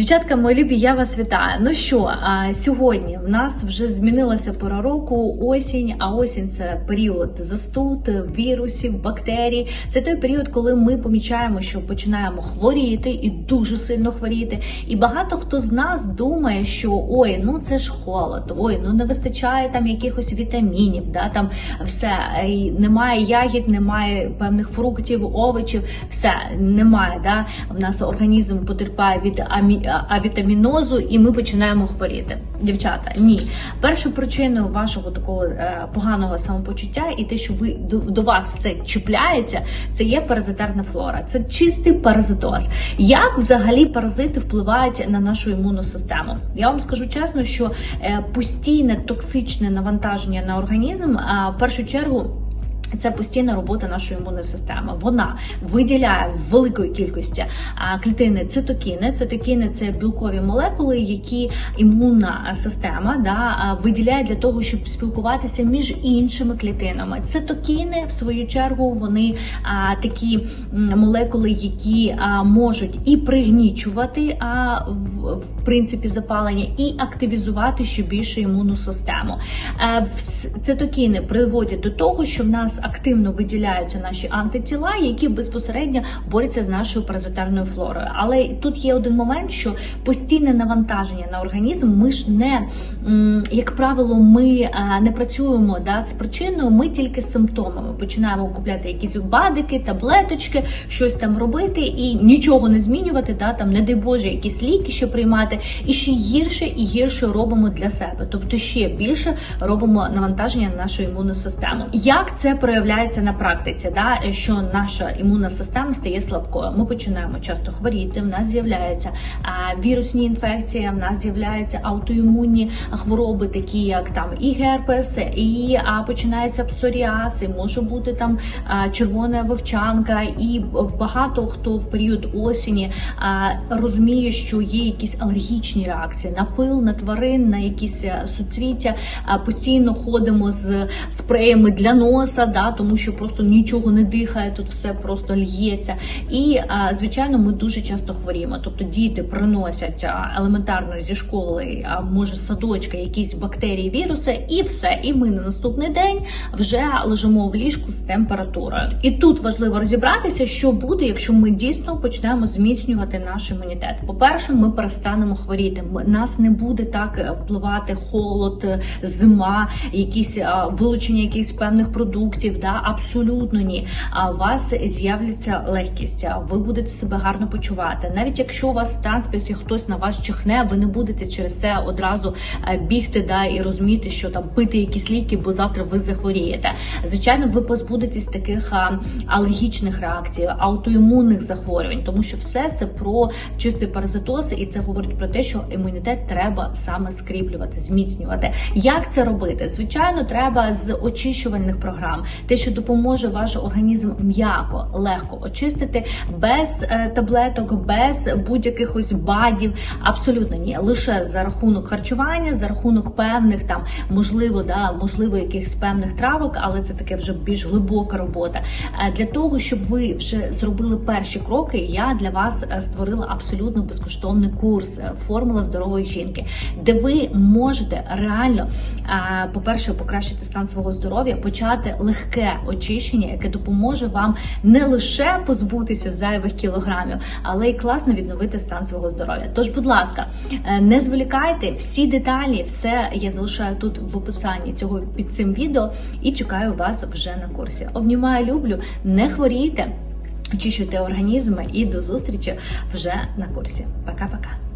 Дівчатка, мої любі, я вас вітаю. Ну що, а, сьогодні в нас вже змінилася пора року, осінь. А осінь це період застуд, вірусів, бактерій. Це той період, коли ми помічаємо, що починаємо хворіти і дуже сильно хворіти. І багато хто з нас думає, що ой, ну це ж холод, ой, ну не вистачає там якихось вітамінів, да там все і немає ягід, немає певних фруктів, овочів, все немає. Да, в нас організм потерпає від амі авітамінозу, і ми починаємо хворіти. Дівчата, ні. Першою причиною вашого такого е, поганого самопочуття і те, що ви до, до вас все чіпляється, це є паразитарна флора. Це чистий паразитоз. Як взагалі паразити впливають на нашу імунну систему? Я вам скажу чесно, що е, постійне токсичне навантаження на організм в першу чергу. Це постійна робота нашої імунної системи. Вона виділяє в великої кількості клітини цитокіни. Цитокіни це білкові молекули, які імунна система да, виділяє для того, щоб спілкуватися між іншими клітинами. Цитокіни, в свою чергу, вони а, такі молекули, які а, можуть і пригнічувати а, в, в принципі запалення, і активізувати ще більше імунну систему. Е, в ц- цитокіни приводять до того, що в нас активно виділяються наші антитіла, які безпосередньо борються з нашою паразитарною флорою. Але тут є один момент, що постійне навантаження на організм. Ми ж не як правило, ми е, не працюємо да, з причиною, ми тільки з симптомами. Починаємо купляти якісь бадики, таблеточки, щось там робити і нічого не змінювати. Да, там, не дай Боже, якісь ліки ще приймати, і ще гірше і гірше робимо для себе. Тобто ще більше робимо навантаження на нашу імунну систему. Як це проявляється на практиці? Да, що наша імунна система стає слабкою. Ми починаємо часто хворіти. В нас з'являються вірусні інфекції, в нас з'являються аутоімунні хвороби, такі як там і ГРПС, і а, починається псоріаз, і може бути там а, червона вовчанка, і багато хто в період осені а, розуміє, що є якісь алергічні реакції на пил, на тварин, на якісь суцвіття. А, постійно ходимо з спреями для носа, да, тому що просто нічого не дихає, тут все просто л'ється. І звичайно, ми дуже часто хворіємо. Тобто діти приносять елементарно зі школи, а може з садочка, якісь бактерії, віруси, і все. І ми на наступний день вже лежимо в ліжку з температурою. І тут важливо розібратися, що буде, якщо ми дійсно почнемо зміцнювати наш імунітет. По-перше, ми перестанемо хворіти. Нас не буде так е, впливати холод, зима, якісь вилучення якихось певних продуктів. Да, абсолютно ні. А у вас з'являться легкість, ви будете себе гарно почувати. Навіть якщо у вас в транспорті хтось на вас чихне, ви не будете через це одразу е, бігти да, і розуміти, що там пити якісь ліки, бо завтра ви захворієте. Звичайно, ви позбудетесь таких алергічних реакцій, аутоімунних захворювань, тому що все це про чистий паразитоз, і це говорить про те, що імунітет треба саме скріплювати, зміцнювати. Як це робити? Звичайно, треба з очищувальних програм, те, що допоможе ваш організм м'яко, легко очистити без е, таблеток, без будь-яких ось бадів. Абсолютно ні, лише за рахунок харчування, за рахунок певних там, можливо, да, можливо, якихось певних травок, але це таке вже більш глибока робота. Е, Для того, щоб ви вже зробили перші кроки, я для вас е, створила абсолютно безкоштовний курс Формула здорової жінки, де ви можете реально, по-перше, покращити стан свого здоров'я, почати легке очищення, яке допоможе вам не лише позбутися зайвих кілограмів, але й класно відновити стан свого здоров'я. Тож, будь ласка, е, не зволікайте всі деталі, все я залишаю тут в описанні цього під цим відео і чекаю вас вже на курсі. Обнімаю, люблю, не хворійте, очищуйте організми і до зустрічі вже на курсі. Пока-пока.